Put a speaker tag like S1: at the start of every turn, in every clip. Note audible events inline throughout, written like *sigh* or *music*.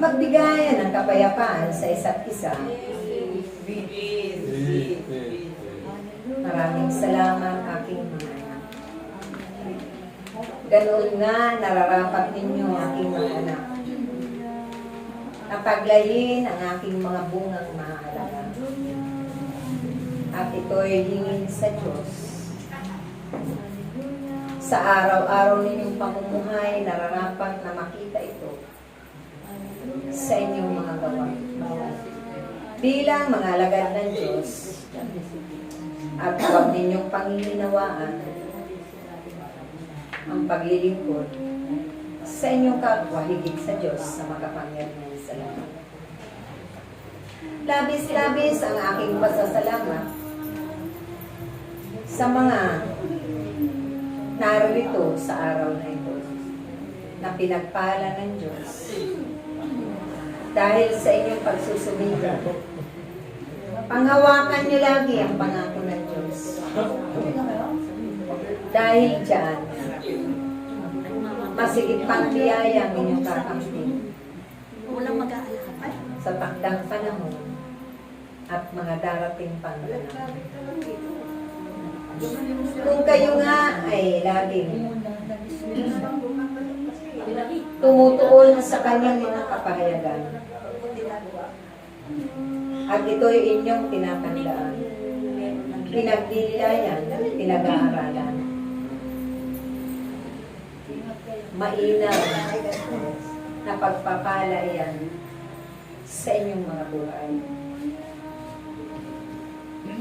S1: Magbigayan ng kapayapaan sa isa't isa. Maraming salamat aking mga anak. Ganoon nga nararapat ninyo aking mga anak. Napaglayin ang aking mga bungang mahalaga. At ito'y hingin sa Diyos. Sa araw-araw ninyong pamumuhay, nararapat na makita ito sa inyong mga gawa. Bilang mga alagad ng Diyos, at huwag ninyong pangininawaan ang paglilingkod sa inyong kapwa higit sa Diyos sa makapangyarihan sa lahat. Labis-labis ang aking pasasalamat sa mga narito sa araw na ito na pinagpala ng Diyos dahil sa inyong pagsusumika. Panghawakan niyo lagi ang pangako ng Diyos. Dahil dyan, masigit pang biyaya ang inyong kakampi
S2: Walang mag-aalala.
S1: sa takdang panahon at mga darating panahon. Kung kayo nga ay laging tumutuon sa kanyang mga kapahayagan at ito'y inyong tinatandaan, pinagdililayan, pinag-aaralan. Mainam na pagpapala yan sa inyong mga buhay.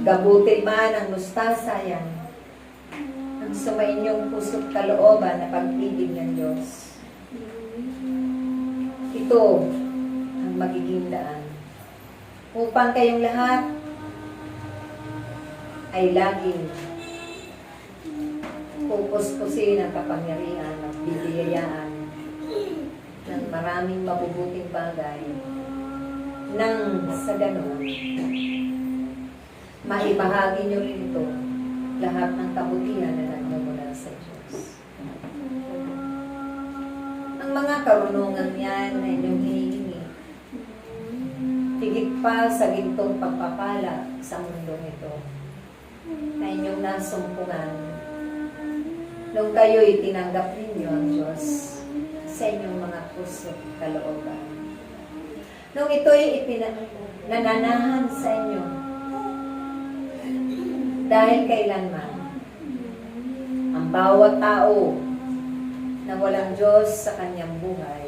S1: Gabutin man ang mustasa yan? Ang sumainyong puso't kalooban na pag-ibig ng Diyos. Ito ang magiging daan. Upang kayong lahat ay laging pupuspusin ang kapangyarihan at bibiyayaan ng maraming mabubuting bagay nang sa ganon maibahagi nyo rin ito lahat ng kabutihan na nagmumula sa Diyos. Ang mga karunungan yan na inyong hinihingi, higit pa sa gintong pagpapala sa mundong ito, na inyong nasumpungan nung kayo'y tinanggap ninyo ang Diyos sa inyong mga puso't kalooban. Nung ito'y ipinananahan sa inyo, dahil kailanman, ang bawat tao na walang Diyos sa kanyang buhay,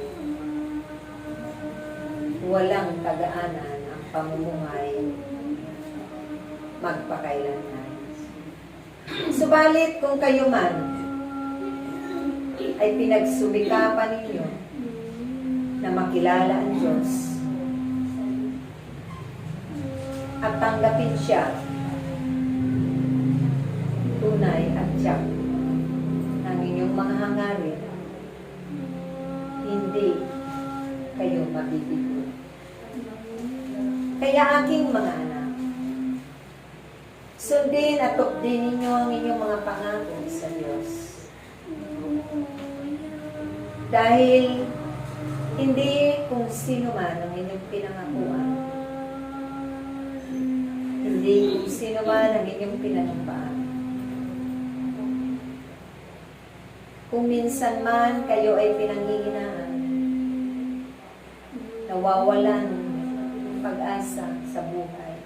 S1: walang kagaanan ang pamumuhay magpakailanman. Subalit kung kayo man ay pinagsumikapan ninyo na makilala ang Diyos at tanggapin siya Kaya aking mga anak, sundin at tukdin ninyo ang inyong mga pangako sa Diyos. Dahil hindi kung sino man ang inyong pinangakuan, hindi kung sino man ang inyong pinanumpaan, Kung minsan man kayo ay pinanghihinaan, nawawalan pag-asa sa buhay.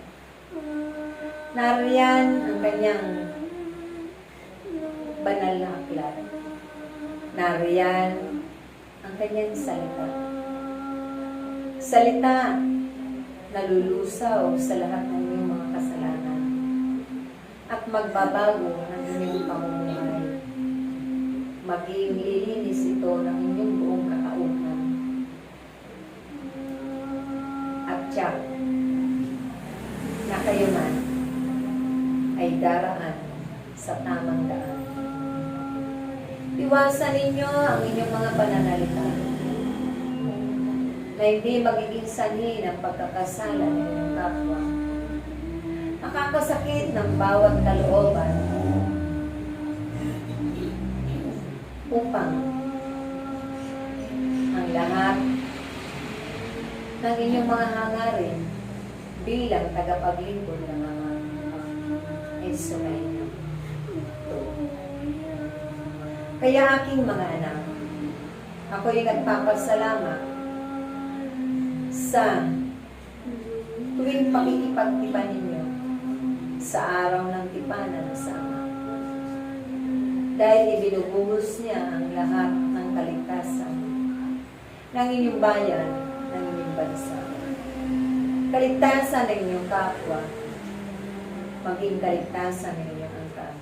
S1: Nariyan ang kanyang banal na aklat. Nariyan ang kanyang salita. Salita na lulusaw sa lahat ng inyong mga kasalanan at magbabago ng inyong pamumuhay maging lilinis ito ng inyong ay daraan sa tamang daan. Iwasan ninyo ang inyong mga pananalita na hindi magiging sanhi ng pagkakasala ng inyong kapwa. Nakakasakit ng bawat kalooban upang ang lahat ng inyong mga hangarin bilang tagapaglingkod ng mga Israel. Kaya aking mga anak, ako'y nagpapasalamat sa tuwing pakikipagtipan ninyo sa araw ng tipanan sa Ama. Dahil ibinubuhos niya ang lahat ng kaligtasan ng inyong bayan, ng inyong bansa. Kaligtasan ng inyong kapwa, maging kaligtasan ng inyong angkan.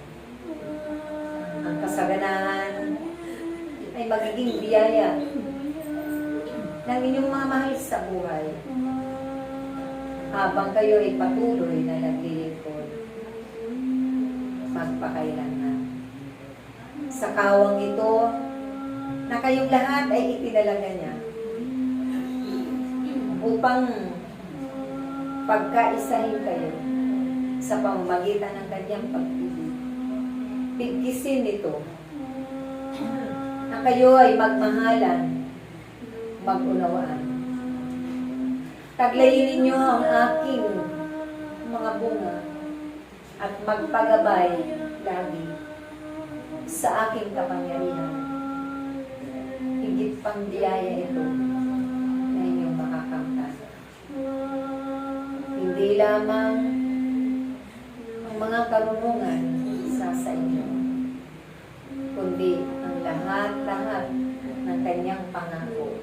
S1: Ang kasaganahan ay magiging biyaya ng inyong mga mahal sa buhay habang kayo ay patuloy na naglilingkod magpakailanman. Sa kawang ito, na kayong lahat ay itinalaga niya upang pagkaisahin kayo sa pamamagitan ng kanyang pag-ibig. Bigkisin nito na kayo ay magmahalan, magunawaan. Taglayin ninyo ang aking mga bunga at magpagabay lagi sa aking kapangyarihan. Higit pang biyaya ito na inyong makakamtan. Hindi lamang karunungan sa sa inyo, kundi ang lahat-lahat ng kanyang pangako.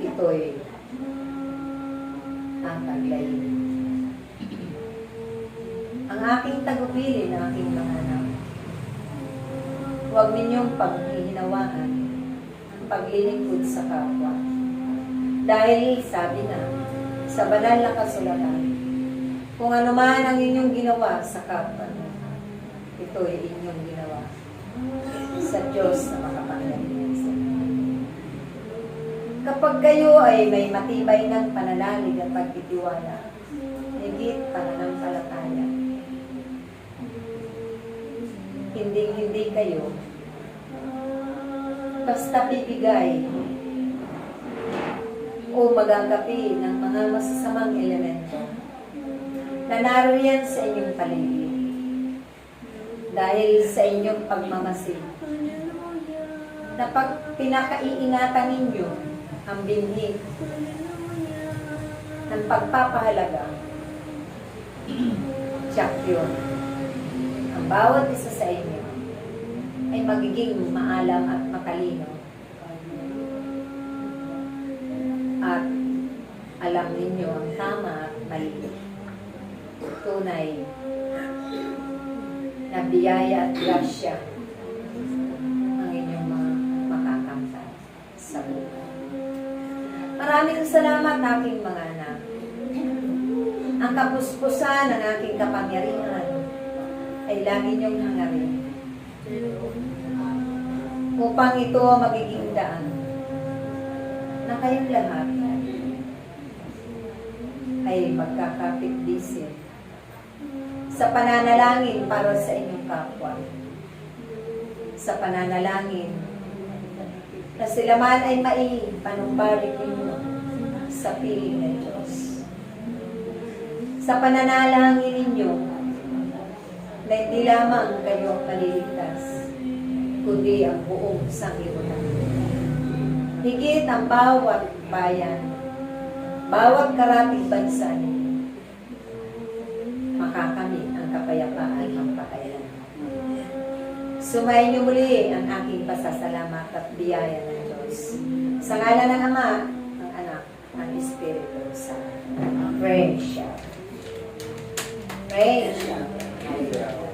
S1: Ito'y ang taglayin. Ang aking tagupili ng aking mga anak, huwag ninyong paghihinawaan ang paglilingkod sa kapwa. Dahil sabi na sa banal na kasulatan, kung ano man ang inyong ginawa sa kapwa niyo, ito ay inyong ginawa sa Diyos na makapangyarihan sa. Kapag kayo ay may matibay ng pananalig at pagtitiwala, higit pananampalataya, hindi hindi kayo basta bibigay o magagapi ng mga masasamang elemento na naroon sa inyong paligid dahil sa inyong pagmamasid na pag pinakaiingatan ninyo ang binhi ng pagpapahalaga *clears throat* tiyak yun ang bawat isa sa inyo ay magiging maalam at matalino. At alam ninyo ang tama at mali. Tunay na biyaya at grasya ang inyong mga makakamtan sa buhay. Maraming salamat aking mga anak. Ang kapuspusan ng aking kapangyarihan ay lagi niyong hangarin upang ito magiging daan na kayong lahat ay magkakapit-bisip sa pananalangin para sa inyong kapwa. Sa pananalangin na sila man ay maipanumbalik ninyo sa piling ng Diyos. Sa pananalangin ninyo na hindi lamang kayo ang maliligtas, kundi ang buong sanglibutan. Higit ang bawat bayan, bawat karating bansa ninyo, Sumayin niyo muli ang aking pasasalamat at biyaya ng Diyos. Sa ngala ng Ama, ng Anak, ng Espiritu Santo. Praise. Praise siya.